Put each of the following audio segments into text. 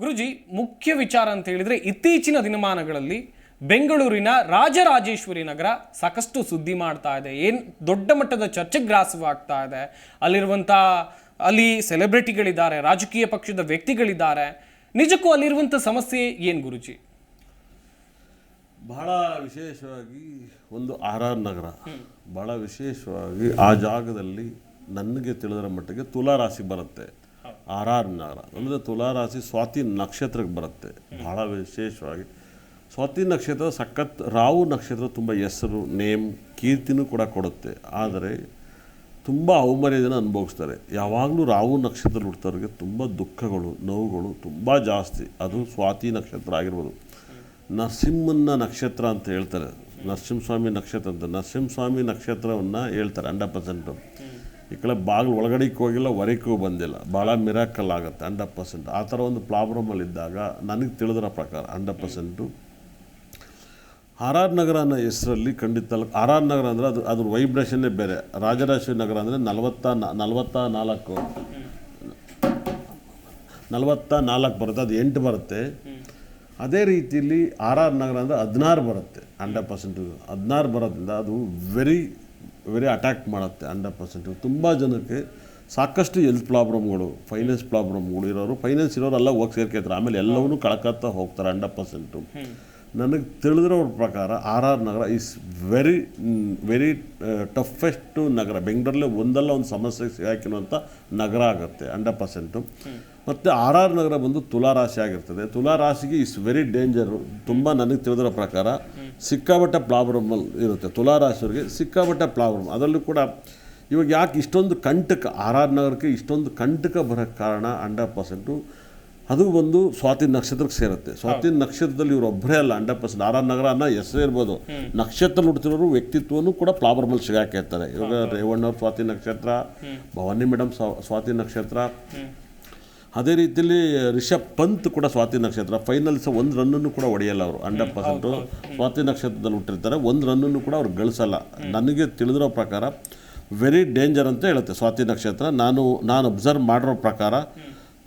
ಗುರುಜಿ, ಮುಖ್ಯ ವಿಚಾರ ಅಂತ ಹೇಳಿದ್ರೆ ಇತ್ತೀಚಿನ ದಿನಮಾನಗಳಲ್ಲಿ ಬೆಂಗಳೂರಿನ ರಾಜರಾಜೇಶ್ವರಿ ನಗರ ಸಾಕಷ್ಟು ಸುದ್ದಿ ಮಾಡ್ತಾ ಇದೆ. ಏನು ದೊಡ್ಡ ಮಟ್ಟದ ಚರ್ಚೆ ಗ್ರಾಸವಾಗ್ತಾ ಇದೆ. ಅಲ್ಲಿರುವಂಥ ಅಲ್ಲಿ ಸೆಲೆಬ್ರಿಟಿಗಳಿದ್ದಾರೆ, ರಾಜಕೀಯ ಪಕ್ಷದ ವ್ಯಕ್ತಿಗಳಿದ್ದಾರೆ. ನಿಜಕ್ಕೂ ಅಲ್ಲಿರುವಂಥ ಸಮಸ್ಯೆ ಏನು ಗುರುಜಿ? ಬಹಳ ವಿಶೇಷವಾಗಿ ಒಂದು ಆರ್ ಆರ್ ನಗರ. ಬಹಳ ವಿಶೇಷವಾಗಿ ಆ ಜಾಗದಲ್ಲಿ ನನಗೆ ತಿಳಿದರ ಮಟ್ಟಿಗೆ ತುಲಾ ರಾಶಿ ಬರುತ್ತೆ. ಆರ್ ಆರ್ ನಗರ ಅಂದರೆ ತುಲಾರಾಶಿ ಸ್ವಾತಿ ನಕ್ಷತ್ರಕ್ಕೆ ಬರುತ್ತೆ. ಬಹಳ ವಿಶೇಷವಾಗಿ. ಸ್ವಾತಿ ನಕ್ಷತ್ರ ಸಖತ್ ರಾಹು ನಕ್ಷತ್ರ ತುಂಬ ಹೆಸರು, ನೇಮ್, ಕೀರ್ತಿನೂ ಕೂಡ ಕೊಡುತ್ತೆ. ಆದರೆ ತುಂಬ ಅವಮರ್ಯಾದೆನ ಅನುಭವಿಸ್ತಾರೆ. ಯಾವಾಗಲೂ ರಾಹು ನಕ್ಷತ್ರ ಹುಡ್ತವ್ರಿಗೆ ತುಂಬ ದುಃಖಗಳು, ನೋವುಗಳು ತುಂಬ ಜಾಸ್ತಿ. ಅದು ಸ್ವಾತಿ ನಕ್ಷತ್ರ ಆಗಿರ್ಬೋದು. ನರಸಿಂಹನ ನಕ್ಷತ್ರ ಅಂತ ಹೇಳ್ತಾರೆ. ನರಸಿಂಹಸ್ವಾಮಿ ನಕ್ಷತ್ರ ಅಂತ. ನರಸಿಂಹಸ್ವಾಮಿ ನಕ್ಷತ್ರವನ್ನು ಹೇಳ್ತಾರೆ, ಹಂಡ್ರೆಡ್ ಪರ್ಸೆಂಟು. ಈ ಕಡೆ ಬಾಗಿಲು ಒಳಗಡೆಗೆ ಹೋಗಿಲ್ಲ ಹೊರಕ್ಕೂ ಬಂದಿಲ್ಲ. ಭಾಳ ಮಿರಾಕಲ್ ಆಗುತ್ತೆ ಹಂಡ್ರೆಡ್ ಪರ್ಸೆಂಟ್ ಆ ಥರ ಒಂದು ಪ್ರಾಬ್ಲಮಲ್ಲಿ ಇದ್ದಾಗ ನನಗೆ ತಿಳಿದ್ರ ಪ್ರಕಾರ hundred percent R R Nagar ಅನ್ನೋ ಹೆಸರಲ್ಲಿ ಖಂಡಿತ ಆರ್ ಆರ್ ನಗರ ಅಂದರೆ ಅದು ಅದ್ರ ವೈಬ್ರೇಷನ್ನೇ ಬೇರೆ. ರಾಜರಾಜೇಶ್ವರಿ ನಗರ ಅಂದರೆ ನಲವತ್ತ ನಲವತ್ತ ನಾಲ್ಕು ನಲವತ್ತ ನಾಲ್ಕು ಬರುತ್ತೆ, ಅದು ಎಂಟು ಬರುತ್ತೆ. ಅದೇ ರೀತಿಯಲ್ಲಿ ಆರ್ ಆರ್ ನಗರ ಅಂದರೆ ಹದಿನಾರು ಬರುತ್ತೆ ಹಂಡ್ರೆಡ್ ಪರ್ಸೆಂಟು ಹದಿನಾರು ಬರೋದ್ರಿಂದ ಅದು ವೆರಿ ವೆರಿ ಅಟ್ಯಾಕ್ ಮಾಡುತ್ತೆ ಹಂಡ್ರೆಡ್ ಪರ್ಸೆಂಟ್ ತುಂಬ ಜನಕ್ಕೆ ಸಾಕಷ್ಟು ಹೆಲ್ತ್ ಪ್ರಾಬ್ಲಮ್ಗಳು ಫೈನಾನ್ಸ್ ಪ್ರಾಬ್ಲಮ್ಗಳು ಇರೋರು ಫೈನಾನ್ಸ್ ಇರೋರೆಲ್ಲ ಹೋಗಿ ಸೇರ್ಕೊತಾರೆ ಆಮೇಲೆ ಎಲ್ಲವನ್ನೂ ಕಳ್ಕೊತಾ ಹೋಗ್ತಾರೆ ಹಂಡ್ರೆಡ್ ಪರ್ಸೆಂಟು ನನಗೆ ತಿಳಿದಿರೋ ಪ್ರಕಾರ R R Nagar is very very toughest ನಗರ. ಬೆಂಗಳೂರಲ್ಲೇ ಒಂದಲ್ಲ ಒಂದು ಸಮಸ್ಯೆ ಸಿಗಾಕಿರುವಂಥ ನಗರ ಆಗುತ್ತೆ ಹಂಡ್ರೆಡ್ ಪರ್ಸೆಂಟು ಮತ್ತು ಆರ್ ಆರ್ ನಗರ ಬಂದು ತುಲಾ ರಾಶಿ ಆಗಿರ್ತದೆ. ತುಲಾ ರಾಶಿಗೆ ಇಸ್ ವೆರಿ ಡೇಂಜರು ತುಂಬ ನನಗೆ ತಿಳಿದಿರೋ ಪ್ರಕಾರ ಸಿಕ್ಕಾಬಟ್ಟೆ ಪ್ರಾಬ್ಲಮ್ ಇರುತ್ತೆ. ತುಲಾ ಸಿಕ್ಕಾಬಟ್ಟೆ ಸಿಕ್ಕಾಪಟ್ಟೆ ಪ್ರಾಬ್ಲಮ್. ಅದರಲ್ಲೂ ಕೂಡ ಇವಾಗ ಯಾಕೆ ಇಷ್ಟೊಂದು ಕಂಟಕ, ಆರ್ ಆರ್ ನಗರಕ್ಕೆ ಇಷ್ಟೊಂದು ಕಂಟಕ ಬರೋಕ್ಕೆ ಕಾರಣ ಹಂಡ್ರೆಡ್ ಪರ್ಸೆಂಟು ಅದು ಒಂದು ಸ್ವಾತಿ ನಕ್ಷತ್ರಕ್ಕೆ ಸೇರುತ್ತೆ. ಸ್ವಾತಿ ನಕ್ಷತ್ರದಲ್ಲಿ ಇವರು ಒಬ್ಬರೇ ಅಲ್ಲ hundred percent R R Nagar ಅನ್ನೋ ಹೆಸರೇ ಇರ್ಬೋದು. ನಕ್ಷತ್ರ ಹುಟ್ಟಿರೋರು ವ್ಯಕ್ತಿತ್ವನೂ ಕೂಡ ಪ್ರಾಬ್ಲಮಲ್ಲಿ ಸಿಗಾಕಿರ್ತಾರೆ ಇವಾಗ ರೇವಣ್ಣವ್ರ ಸ್ವಾತಿ ನಕ್ಷತ್ರ ಭವಾನಿ ಮೇಡಮ್ ಸ್ವಾತಿ ನಕ್ಷತ್ರ. ಅದೇ ರೀತಿಯಲ್ಲಿ ರಿಷಬ್ ಪಂತ್ ಕೂಡ ಸ್ವಾತಿ ನಕ್ಷತ್ರ. ಫೈನಲ್ಸ್ ಒಂದು ರನ್ನನ್ನು ಕೂಡ ಹೊಡೆಯಲ್ಲ ಅವರು ಹಂಡ್ರೆಡ್ ಪರ್ಸೆಂಟು ಸ್ವಾತಿ ನಕ್ಷತ್ರದಲ್ಲಿ ಹುಟ್ಟಿರ್ತಾರೆ. ಒಂದು ರನ್ನನ್ನು ಕೂಡ ಅವ್ರು ಗಳಿಸಲ್ಲ. ನನಗೆ ತಿಳಿದಿರೋ ಪ್ರಕಾರ ವೆರಿ ಡೇಂಜರ್ ಅಂತ ಹೇಳುತ್ತೆ ಸ್ವಾತಿ ನಕ್ಷತ್ರ. ನಾನು ನಾನು ಅಬ್ಸರ್ವ್ ಮಾಡಿರೋ ಪ್ರಕಾರ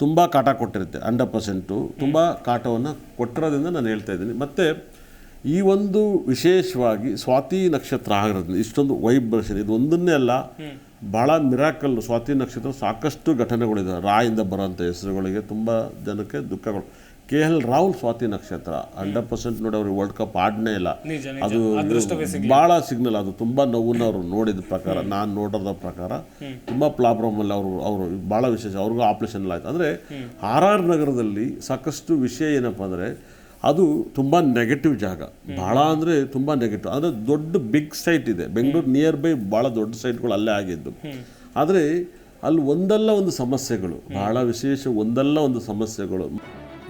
ತುಂಬ ಕಾಟ ಕೊಟ್ಟಿರುತ್ತೆ ಹಂಡ್ರೆಡ್ ಪರ್ಸೆಂಟು ತುಂಬ ಕಾಟವನ್ನು ಕೊಟ್ಟಿರೋದ್ರಿಂದ ನಾನು ಹೇಳ್ತಾ ಇದ್ದೀನಿ. ಮತ್ತು ಈ ಒಂದು ವಿಶೇಷವಾಗಿ ಸ್ವಾತಿ ನಕ್ಷತ್ರ ಆಗಿರೋದ್ರಿಂದ, ಇಷ್ಟೊಂದು ವೈಬ್ರೇಷನ್, ಇದು ಒಂದನ್ನೇ ಅಲ್ಲ ಭಾಳ ಮಿರಾಕಲ್ ಸ್ವಾತಿ ನಕ್ಷತ್ರ ಸಾಕಷ್ಟು ಘಟನೆಗಳಿದೆ. ರಾಯಿಂದ ಬರೋಂಥ ಹೆಸರುಗಳಿಗೆ ತುಂಬ ಜನಕ್ಕೆ ದುಃಖಗಳು. ಕೆ ಎಲ್ ರಾಹುಲ್ ಸ್ವಾತಿ ನಕ್ಷತ್ರ ಹಂಡ್ರೆಡ್ ಪರ್ಸೆಂಟ್ ನೋಡಿ ಅವ್ರಿಗೆ ವರ್ಲ್ಡ್ ಕಪ್ ಆಡನೇ ಇಲ್ಲ. ಅದು ಭಾಳ ಸಿಗ್ನಲ್ ಅದು ತುಂಬ ನೋವನ್ನ ಅವರು ನೋಡಿದ ಪ್ರಕಾರ ನಾನು ನೋಡೋದ ಪ್ರಕಾರ ತುಂಬ ಪ್ರಾಬ್ಲಮಲ್ಲಿ ಅವರು ಅವರು ಭಾಳ ವಿಶೇಷ ಅವ್ರಿಗೂ ಆಪ್ರೇಷನ್ ಆಯ್ತು. ಅಂದರೆ ಆರ್ ಆರ್ ನಗರದಲ್ಲಿ ಸಾಕಷ್ಟು ವಿಷಯ ಏನಪ್ಪ ಅಂದರೆ ಅದು ತುಂಬ ನೆಗೆಟಿವ್ ಜಾಗ. ಭಾಳ ಅಂದರೆ ತುಂಬ ನೆಗೆಟಿವ್ ಅಂದರೆ ದೊಡ್ಡ ಬಿಗ್ ಸೈಟ್ ಇದೆ. ಬೆಂಗಳೂರು ನಿಯರ್ ಬೈ ಭಾಳ ದೊಡ್ಡ ಸೈಟ್ಗಳು ಅಲ್ಲೇ ಆಗಿದ್ದು. ಆದರೆ ಅಲ್ಲಿ ಒಂದಲ್ಲ ಒಂದು ಸಮಸ್ಯೆಗಳು ಭಾಳ ವಿಶೇಷ ಒಂದಲ್ಲ ಒಂದು ಸಮಸ್ಯೆಗಳು.